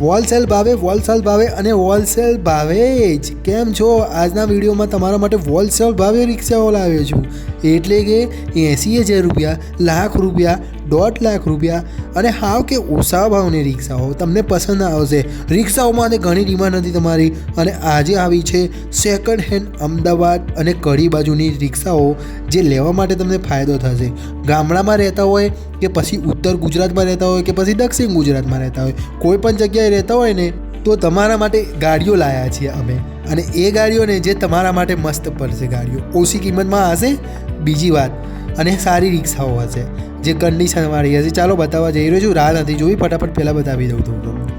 Wholesale ભાવે wholesale ભાવે અને હોલસેલ ભાવે જ. કેમ છો? આજના વિડીયોમાં તમારા માટે હોલસેલ ભાવે રિક્ષાઓ લાવ્યો છું. એટલે કે એંસી હજાર રૂપિયા, લાખ રૂપિયા, દોઢ લાખ રૂપિયા અને હાવ કે ઓછા ભાવની રિક્ષાઓ તમને પસંદ આવશે. રિક્ષાઓમાં ઘણી ડિમાન્ડ હતી તમારી અને આજે આવી છે સેકન્ડ હેન્ડ અમદાવાદ અને કડી બાજુની રિક્ષાઓ જે લેવા માટે તમને ફાયદો થશે. ગામડામાં રહેતા હોય કે પછી ઉત્તર ગુજરાતમાં રહેતા હોય કે પછી દક્ષિણ ગુજરાતમાં રહેતા હોય, કોઈ પણ જગ્યાએ રહેતા હોય ને, તો તમારા માટે ગાડીઓ લાયા છીએ અમે. અને એ ગાડીઓને જે તમારા માટે મસ્ત પડશે ગાડીઓ. ઓછી કિંમતમાં હશે? બીજી વાત. અને સારી રિક્ષાઓ હશે. જે કન્ડિશનવાળી હશે. ચાલો બતાવવા જઈ રહ્યો છું. રાહ નથી જોઈ. ફટાફટ પહેલાં બતાવી દઉં તમને.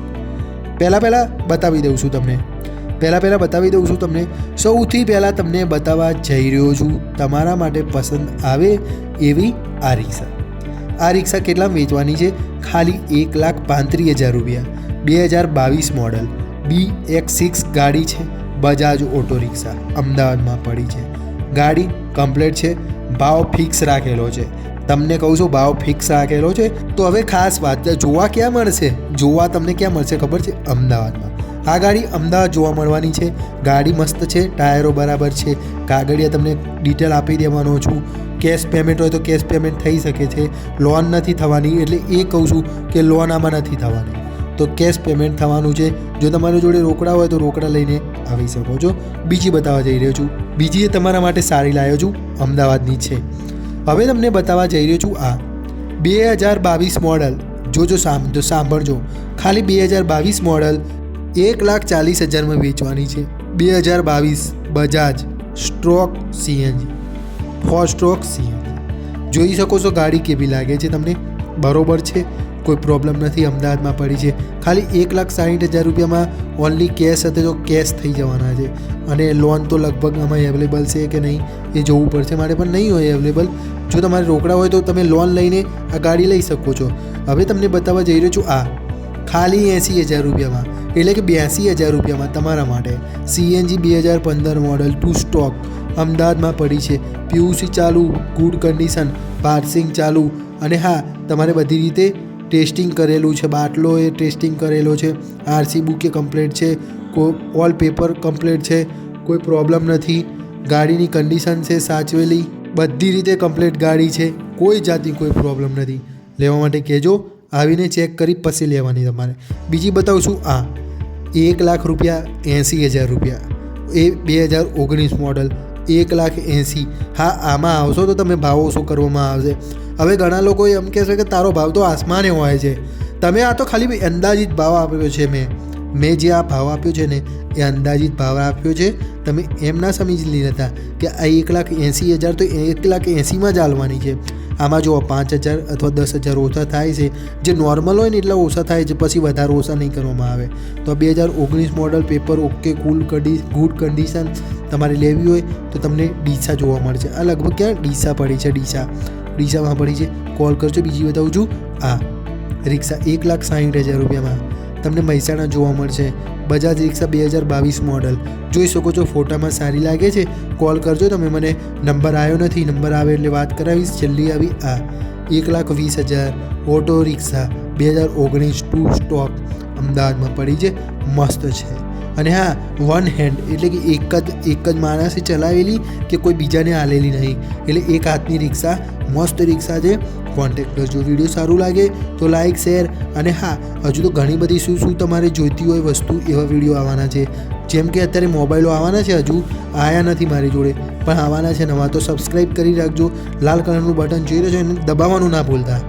પહેલાં પહેલાં બતાવી દઉં છું તમને. પહેલાં પહેલાં બતાવી દઉં છું તમને. સૌથી પહેલાં તમને બતાવવા જઈ રહ્યો છું. તમારા માટે પસંદ આવે એવી આ રિક્ષા. આ રિક્ષા કેટલા વેચવાની છે? ખાલી એક લાખ પાંત્રીસ હજાર રૂપિયા. બે હજાર બાવીસ મોડલ. બી એક્સ સિક્સ ગાડી છે. બજાજ ઓટો રિક્ષા અમદાવાદમાં પડી છે. ગાડી કમ્પ્લેટ છે. ભાવ ફિક્સ રાખેલો છે. તમને કહું છું, ભાવ ફિક્સ રાખેલો છે. તો હવે ખાસ વાત, જોવા ક્યાં મળશે? જોવા તમને ક્યાં મળશે ખબર છે? અમદાવાદમાં. આ ગાડી અમદાવાદ જોવા મળવાની છે. ગાડી મસ્ત છે, ટાયરો બરાબર છે. કાગળિયા તમને ડિટેલ આપી દેવાનો છું. કેશ પેમેન્ટ હોય તો કેશ પેમેન્ટ થઈ શકે છે. લોન નથી થવાની, એટલે એ કહું છું કે લોન આમાં નથી થવાની. તો કેશ પેમેન્ટ થવાનું છે. જો તમારી જોડે રોકડા હોય તો રોકડા લઈને આવી શકો છો. બીજી બતાવવા જઈ રહ્યો છું. બીજી એ તમારા માટે સારી લાવ્યો છું. અમદાવાદની છે. હવે તમને બતાવવા જઈ રહ્યો છું આ. બે હજાર બાવીસ મોડલ જોજો સામ જો સાંભળજો. ખાલી બે હજાર બાવીસ મોડલ એક લાખ ચાલીસ હજારમાં વેચવાની છે. બે હજાર બાવીસ, Bajaj, stroke CNG. Four stroke CNG. જોઈ શકો છો ગાડી કેવી લાગે છે તમને? બરોબર છે, કોઈ પ્રોબ્લેમ નથી, અમદાવાદમાં પડી છે. ખાલી એક લાખ સાઠ હજાર રૂપિયામાં ઓનલી કેશ હતો તો કેશ થઈ જવાના છે. અને લોન તો લગભગ આમાં અવેલેબલ છે કે નહીં, એ જોવું પડશે. મારે પણ નહીં હોય અવેલેબલ જો તમારે રોકડા હોય તો તમે લોન લઈને આ ગાડી લઈ શકો છો. હવે તમને બતાવવા જઈ રહ્યો છું આ ખાલી એંસી હજાર રૂપિયામાં, એટલે કે બ્યાસી હજાર રૂપિયામાં તમારા માટે સીએનજી બે હજાર પંદર મોડલ ટુ સ્ટોક અમદાવાદમાં પડી છે. પીયુસી ચાલુ ગુડ કન્ડિશન પાર્સિંગ ચાલુ અને હા, તમારે બધી રીતે ટેસ્ટિંગ કરેલું છે, બાટલો એ ટેસ્ટિંગ કરેલો છે આરસી બુકે કમ્પ્લેટ છે, કો ઓલ પેપર કમ્પ્લેટ છે, કોઈ પ્રોબ્લેમ નથી, ગાડીની કન્ડિશન છે સાચવેલી, બધી રીતે કમ્પ્લેટ ગાડી છે, કોઈ જાતની કોઈ પ્રોબ્લેમ નથી. લેવા માટે કહેજો આવીને ચેક કરી પછી લેવાની તમારે. બીજી બતાવું છું આ. એક લાખ રૂપિયા એંસી હજાર રૂપિયા. એ બે હજાર ઓગણીસ મોડલ એક લાખ એંસી. હા, આમાં આવશો તો તમે ભાવો શું કરવામાં આવશે. હવે ઘણા લોકો એમ કહેશે કે તારો ભાવ તો આસમાને હોય છે. તમે આ તો ખાલી અંદાજિત ભાવ આપ્યો છે મેં. મેં જે આ ભાવ આપ્યો છે ને, એ અંદાજિત ભાવ આપ્યો છે. તમે એમ ના સમજી લેતા કે આ એક લાખ એંસી હજાર તો એક લાખ એંસીમાં જ હાલવાની છે. આમાં જો પાંચ હજાર અથવા દસ હજાર ઓછા થાય છે. જે નોર્મલ હોય ને એટલા ઓછા થાય છે, પછી વધારે ઓછા નહીં કરવામાં આવે. તો બે હજાર ઓગણીસ મોડલ પેપર ઓકે કુલ કડી ગુડ કન્ડિશન તમારે લેવી હોય તો તમને ડીસા જોવા મળશે. આ લગભગ ક્યાં? ડીસા પડી છે, ડીસા. ડીસામાં પડી છે. કોલ કરજો, બીજી બતાવું છું. આ રિક્ષા એક લાખ સાહીઠ હજાર રૂપિયામાં. તમને મહેસાણા જોવા મળશે. બજાજ રિક્ષા બે હજાર બાવીસ મોડલ. જોઈ શકો છો, ફોટામાં સારી લાગે છે. કોલ કરજો તમે, મને નંબર આવ્યો નથી. નંબર આવે એટલે વાત કરાવીશ. છેલ્લી આવી આ. એક લાખ વીસ હજાર. ઓટો રિક્ષા બે હજાર ઓગણીસ ટુ સ્ટોક અમદાવાદમાં પડી છે. મસ્ત છે. અને હા વન હેન્ડ એટલે કે એક જ એક જ માણસે ચલાવેલી કે કોઈ બીજાને આલેલી નહીં. એટલે એક હાથની રિક્ષા, મસ્ત રિક્ષા છે. કોન્ટેક્ટ કરજો વીડિયો સારું લાગે તો લાઇક શેર અને હા, હજુ તો ઘણી બધી શું શું તમારે જોઈતી હોય વસ્તુ એવા વીડિયો આવવાના છે. જેમ કે અત્યારે મોબાઈલો આવવાના છે હજુ આવ્યા નથી મારી જોડે, પણ આવવાના છે. નવા તો સબસ્ક્રાઈબ કરી રાખજો. લાલ કલરનું બટન જોઈ રહ્યો છે એને દબાવવાનું ના ભૂલતા.